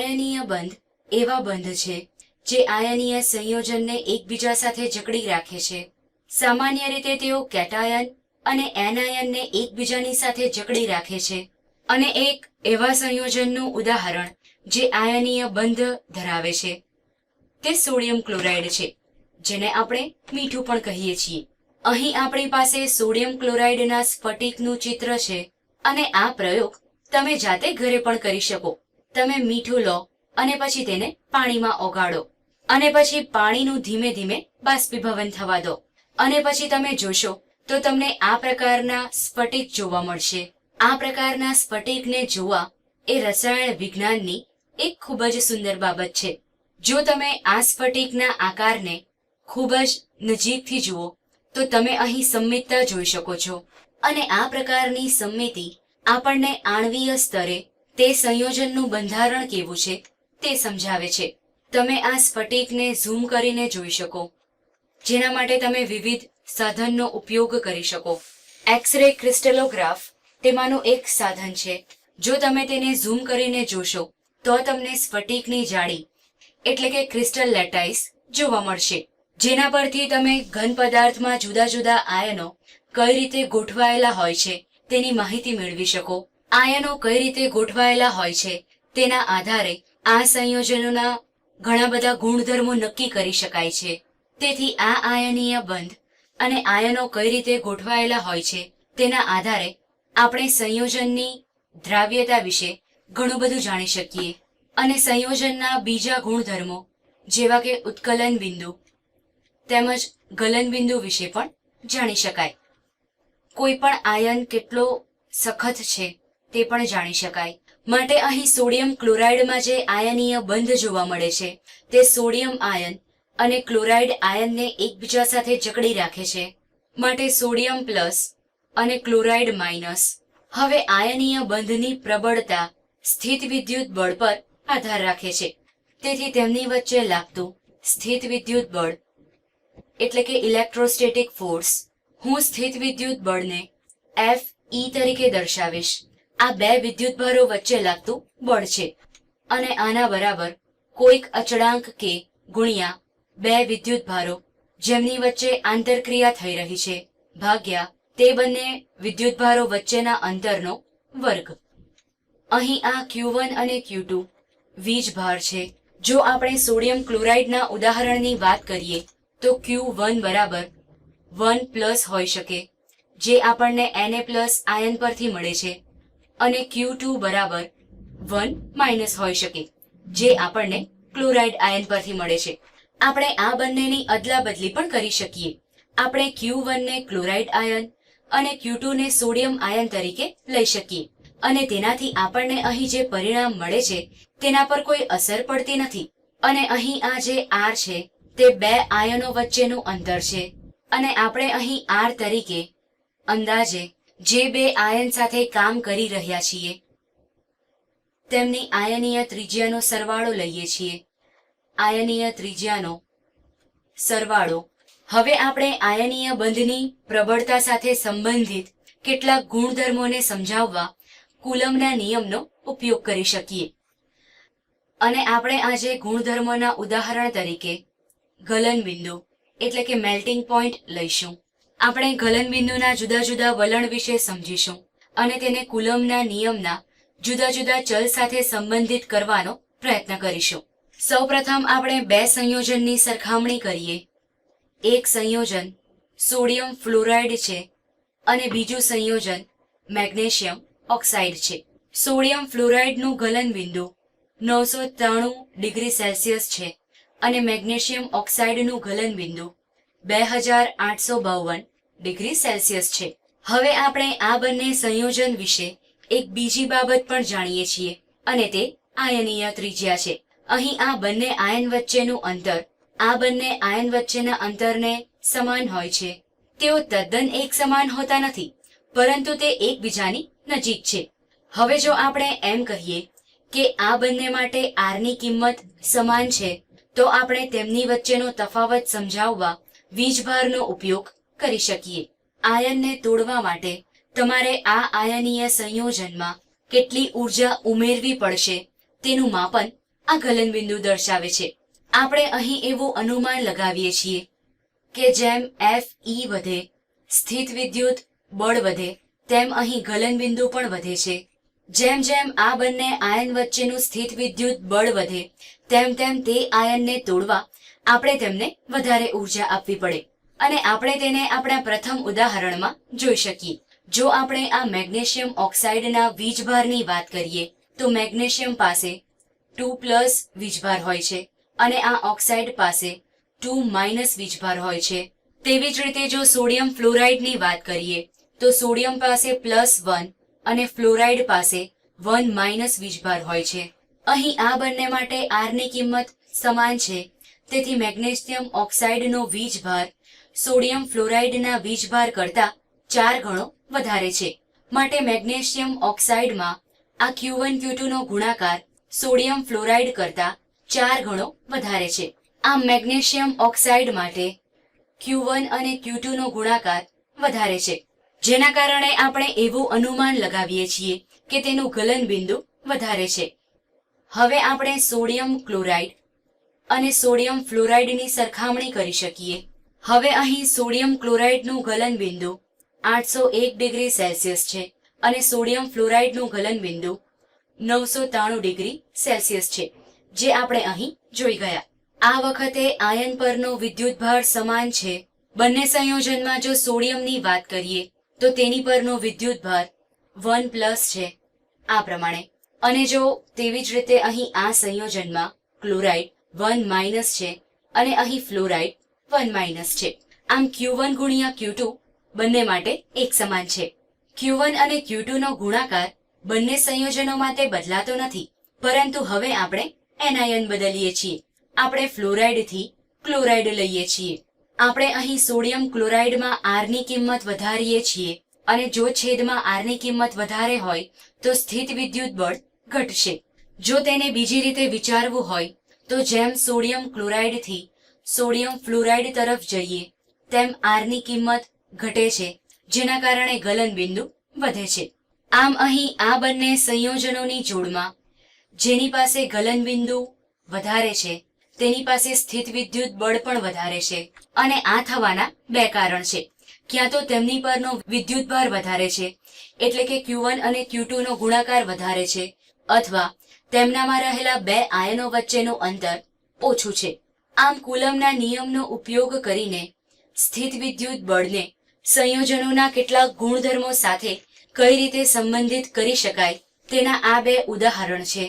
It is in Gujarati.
આયનીય બંધ એવા બંધ છે, જે આયનીય સંયોજનને એકબીજા સાથે જકડી રાખે છે. સામાન્ય રીતે તેઓ કેટાયન અને એનાયનને એકબીજાની સાથે જકડી રાખે છે. અને એક એવા સંયોજનનું ઉદાહરણ જે આયનીય બંધ ધરાવે છે. તે સોડિયમ ક્લોરાઇડ છે, જેને આપણે મીઠું પણ કહીએ છીએ. અહીં આપણી પાસે સોડિયમ ક્લોરાઇડના સ્ફટિકનું ચિત્ર છે અને આ પ્રયોગ તમે જાતે ઘરે પણ કરી શકો. તમે મીઠું લો અને પછી તેને પાણીમાં ઓગાળો. અને પછી પાણીનું ધીમે ધીમે બાષ્પીભવન થવા દો. અને પછી તમે જોશો તો તમને આ પ્રકારના સ્ફટિક જોવા મળશે. આ પ્રકારના સ્ફટિકને જોવા એ રસાયણ વિજ્ઞાનની એક ખૂબ જ સુંદર બાબત છે. જો તમે આ સ્ફટિકના આકારને ખૂબ જ નજીકથી જુઓ, તો તમે અહીં સંમિતતા જોઈ શકો છો. અને આ પ્રકારની સંમિતિ આપણને આણવીય સ્તરે તે સંયોજનનું બંધારણ કેવું છે તે સમજાવે છે. તમે આ સ્ફટિકને ઝૂમ કરીને જોઈ શકો. જેના માટે તમે વિવિધ સાધનનો ઉપયોગ કરી શકો. એક્સરે ક્રિસ્ટલોગ્રાફ તેમાંનું એક સાધન છે. જો તમે તેને ઝૂમ કરીને જોશો, તો તમને સ્ફટિકની જાળી એટલે કે ક્રિસ્ટલ લેટાઇસ જોવા મળશે. જેના પરથી તમે ઘન પદાર્થમાં જુદા જુદા આયનો કઈ રીતે ગોઠવાયેલા હોય છે તેની માહિતી મેળવી શકો. આયનો કઈ રીતે ગોઠવાયેલા હોય છે, તેના આધારે આ સંયોજનોના ઘણા બધા ગુણધર્મો નક્કી કરી શકાય છે. તેથી આ આયનીય બંધ અને આયનો કઈ રીતે ગોઠવાયેલા હોય છે, તેના આધારે આપણે સંયોજનની દ્રાવ્યતા વિશે ઘણું બધું જાણી શકીએ. અને સંયોજનના બીજા ગુણધર્મો, જેવા કે ઉત્કલન બિંદુ તેમજ ગલન બિંદુ વિશે પણ જાણી શકાય. કોઈ પણ આયન કેટલો સખત છે તે પણ જાણી શકાય. માટે અહીં સોડિયમ ક્લોરાઇડમાં જે આયનીય બંધ જોવા મળે છે, તે સોડિયમ આયન અને ક્લોરાઇડ આયનને એકબીજા સાથે જકડી રાખે છે. માટે સોડિયમ પ્લસ અને ક્લોરાઇડ માઇનસ. હવે આયનીય બંધની પ્રબળતા સ્થિત વિદ્યુત બળ પર આધાર રાખે છે. તેથી તેમની વચ્ચે લાગતું સ્થિત વિદ્યુત બળ, એટલે કે ઇલેક્ટ્રોસ્ટેટિક ફોર્સ, હું સ્થિત વિદ્યુત બળને એફ ઈ તરીકે દર્શાવીશ. આ બે વિદ્યુતભારો વચ્ચે લાગતું બળ છે. અને આના બરાબર કોઈક અચળાંક કે ગુણ્યા બે વિદ્યુતભારો જેમની વચ્ચે આંતરક્રિયા થઈ રહી છે. ભાગ્યા તે બંને વિદ્યુતભારો વચ્ચેના અંતરનો વર્ગ. અહીં આ Q1 અને Q2 વીજભાર છે. જો આપણે સોડિયમ ક્લોરાઇડના ઉદાહરણની વાત કરીએ, તો Q1 બરાબર 1 પ્લસ હોઈ શકે, જે આપણને Na પ્લસ આયન પરથી મળે છે. અને Q2 બરાબર 1 માઇનસ હોઈ શકે, જે આપણને ક્લોરાઇડ આયન પરથી મળે છે. આપણે આ બંનેની અદલા બદલી પણ કરી શકીએ. આપણે Q1 ને ક્લોરાઇડ આયન અને Q2 ને સોડિયમ આયન તરીકે લઈ શકીએ. અને તેનાથી આપણને અહીં જે પરિણામ મળે છે, તેના પર કોઈ અસર પડતી નથી. અને અહીં આ જે આર છે, તે બે આયનો વચ્ચેનું અંતર છે. અને આપણે અહીં આર તરીકે અંદાજે જે બે આયન સાથે કામ કરી રહ્યા છીએ, તેમની આયનીય ત્રિજ્યાનો સરવાળો લઈએ છીએ. આયનીય ત્રિજ્યાનો સરવાળો. હવે આપણે આયનીય બંધની પ્રબળતા સાથે સંબંધિત કેટલાક ગુણધર્મોને સમજાવવા કુલમના નિયમનો ઉપયોગ કરી શકીએ. અને આપણે આજે ગુણધર્મોના ઉદાહરણ તરીકે ગલનબિંદુ, એટલે કે મેલ્ટિંગ પોઈન્ટ લઈશું. આપણે ગલનબિંદુના જુદા જુદા વલણ વિશે સમજીશું અને તેને કુલમના નિયમના જુદા જુદા ચલ સાથે સંબંધિત કરવાનો પ્રયત્ન કરીશું. સૌપ્રથમ આપણે બે સંયોજનની સરખામણી કરીએ. એક સંયોજન સોડિયમ ફ્લોરાઇડ છે અને બીજું સંયોજન મેગ્નેશિયમ ઓક્સાઇડ છે. સોડિયમ ફ્લોરાઇડનું ગલનબિંદુ નવસો ત્રાણું ડિગ્રી સેલ્સિયસ છે અને મેગ્નેશિયમ ઓક્સાઇડનું ગલનબિંદુ બે હજાર આઠસો બાવન ડિગ્રી સેલ્સિયસ છે. હવે આપણે આ બંને સંયોજન વિશે એક બીજી બાબત પણ જાણીએ છીએ અને તે આયનીય ત્રિજ્યા છે. અહીં આ બંને આયન વચ્ચેનું અંતર, આ બંને આયન વચ્ચેના અંતરને સમાન હોય છે. તેઓ તદ્દન એક સમાન હોતા નથી, પરંતુ તે એકબીજાની નજીક છે. હવે જો આપણે એમ કહીએ કે આ બંને માટે આરની કિંમત સમાન છે, તો આપણે તેમની વચ્ચેનો તફાવત સમજાવવા વીજભારનો ઉપયોગ કરી શકીએ. આયનને તોડવા માટે તમારે આ આયનીય સંયોજનમાં કેટલી ઊર્જા ઉમેરવી પડશે તેનું માપન આ ગલનબિંદુ દર્શાવે છે. આપણે અહીં એવું અનુમાન લગાવીએ છીએ કે જેમ એફ ઈ વધે, સ્થિત વિદ્યુત બળ વધે, તેમ અહીં ગલનબિંદુ પણ વધે છે. જેમ જેમ આ બંને આયન વચ્ચેનું સ્થિત વિદ્યુત બળ વધે, તેમ તેમ તે આયનને તોડવા આપણે તેમને વધારે ઊર્જા આપવી પડે. અને આપણે તેને આપણા પ્રથમ ઉદાહરણમાં જોઈ શકીએ. જો આપણે આ મેગ્નેશિયમ ઓક્સાઇડના વીજભારની વાત કરીએ, તો મેગ્નેશિયમ પાસે ટુ પ્લસ વીજભાર હોય છે અને આ ઓક્સાઇડ પાસે ટુ માઇનસ વીજભાર હોય છે. તેવી જ રીતે જો સોડિયમ ફ્લોરાઇડની વાત કરીએ, તો સોડિયમ પાસે પ્લસ વન અને ફ્લોરાઇડ પાસે વન માઇનસ વીજભાર હોય છે. અહીં આ બંને માટે આરની કિંમત સમાન છે. તેથી મેગ્નેશિયમ ઓક્સાઇડનો વીજભાર સોડિયમ ફ્લોરાઇડના વીજભાર કરતા ચાર ગણો વધારે છે. માટે મેગ્નેશિયમ ઓક્સાઇડમાં આ ક્યુ વન, ક્યુ ટુ નો ગુણાકાર સોડિયમ ફ્લોરાઇડ કરતા ચાર ગણો વધારે છે. આમ મેગ્નેશિયમ ઓક્સાઇડ માટે ક્યુ વન અને ક્યુ ટુ નો ગુણાકાર વધારે છે. જેના કારણે આપણે એવું અનુમાન લગાવીએ છીએ કે તેનું ગલનબિંદુ વધારે છે. હવે આપણે સોડિયમ ક્લોરાઇડ અને સોડિયમ ફ્લોરાઇડની સરખામણી કરી શકીએ. હવે અહીં સોડિયમ ક્લોરાઇડનું ગલનબિંદુ આઠસો એક ડિગ્રી સેલ્સિયસ છે અને સોડિયમ ફ્લોરાઇડનું ગલનબિંદુ નવસો ત્રાણું ડિગ્રી સેલ્સિયસ છે, જે આપણે અહીં જોઈ ગયા. આ વખતે આયન પરનો વિદ્યુતભાર સમાન છે. બંને સંયોજનમાં જો સોડિયમની વાત કરીએ, તો તેની પરનો વિદ્યુતભાર વન પ્લસ છે, આ પ્રમાણે. અને જો તેવી જ રીતે અહીં આ સંયોજનમાં ક્લોરાઇડ વન માઇનસ છે અને અહીં ફ્લોરાઇડ વન માઇનસ છે. આમ ક્યુ વન ગુણ્યા ક્યુ ટુ બંને માટે એક સમાન છે. ક્યુ વન અને ક્યુ ટુ નો ગુણાકાર બંને સંયોજનો માટે બદલાતો નથી. પરંતુ હવે આપણે એનાયન બદલીએ છીએ. આપણે ફ્લોરાઇડથી ક્લોરાઇડ લઈએ છીએ. આપણે અહીં સોડિયમ ક્લોરાઇડમાં આરની કિંમત વધારીએ છીએ અને જો છેદમાં આરની કિંમત વધારે હોય, તો સ્થિત વિદ્યુત બળ ઘટશે. જો તેને બીજી રીતે વિચારવું હોય, તો જેમ સોડિયમ ક્લોરાઇડથી સોડિયમ ફ્લોરાઇડ તરફ જઈએ, તેમ આરની કિંમત ઘટે છે, જેના કારણે ગલનબિંદુ વધે છે. આમ અહીં આ બંને સંયોજનોની જોડમાં જેની પાસે ગલનબિંદુ વધારે છે, તેની પાસે સ્થિત વિદ્યુત બળ પણ વધારે છે અને આ થવાના બે કારણ છે. ક્યાં તો તેમની પરનો વિદ્યુતભાર વધારે છે, એટલે કે Q1 અને Q2 નો ગુણાકાર વધારે છે, અથવા તેમનામાં રહેલા બે આયનો વચ્ચેનું અંતર ઓછું છે. આમ કુલમના નિયમનો ઉપયોગ કરીને સ્થિત વિદ્યુત બળને સંયોજનોના કેટલાક ગુણધર્મો સાથે કઈ રીતે સંબંધિત કરી શકાય તેના આ બે ઉદાહરણ છે.